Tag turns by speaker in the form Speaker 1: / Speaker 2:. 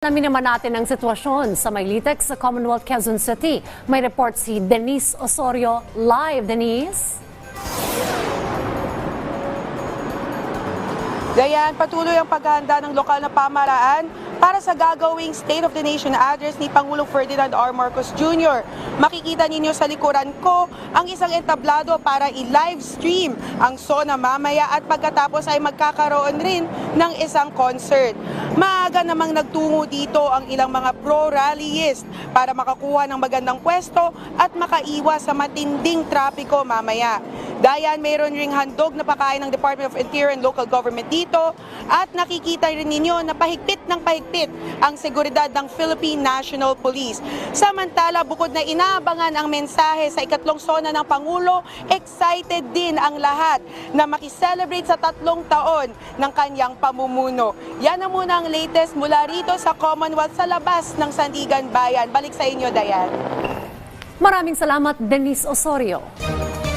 Speaker 1: Alamin naman natin ang sitwasyon sa Maylitex sa Commonwealth Quezon City. May report si Denise Osorio. Live, Denise.
Speaker 2: Gayan, patuloy ang paghahanda ng lokal na pamaraan para sa gagawing State of the Nation address ni Pangulong Ferdinand R. Marcos Jr. Makikita ninyo sa likuran ko ang isang entablado para i-live stream ang SONA mamaya at pagkatapos ay magkakaroon rin ng isang concert. Maaga namang nagtungo dito ang ilang mga pro-rallyist para makakuha ng magandang pwesto at makaiwas sa matinding trapiko mamaya. Dayan, mayroon ring handog na pakain ng Department of Interior and Local Government dito at nakikita rin ninyo na pahigpit ng pahigpit ang seguridad ng Philippine National Police. Samantala, bukod na inaabangan ang mensahe sa ikatlong sona ng Pangulo, excited din ang lahat na makiselebrate sa tatlong taon ng kanyang pamumuno. Yan na muna ang latest mula rito sa Commonwealth sa labas ng Sandigan Bayan. Balik sa inyo, Dayan.
Speaker 1: Maraming salamat, Denise Osorio.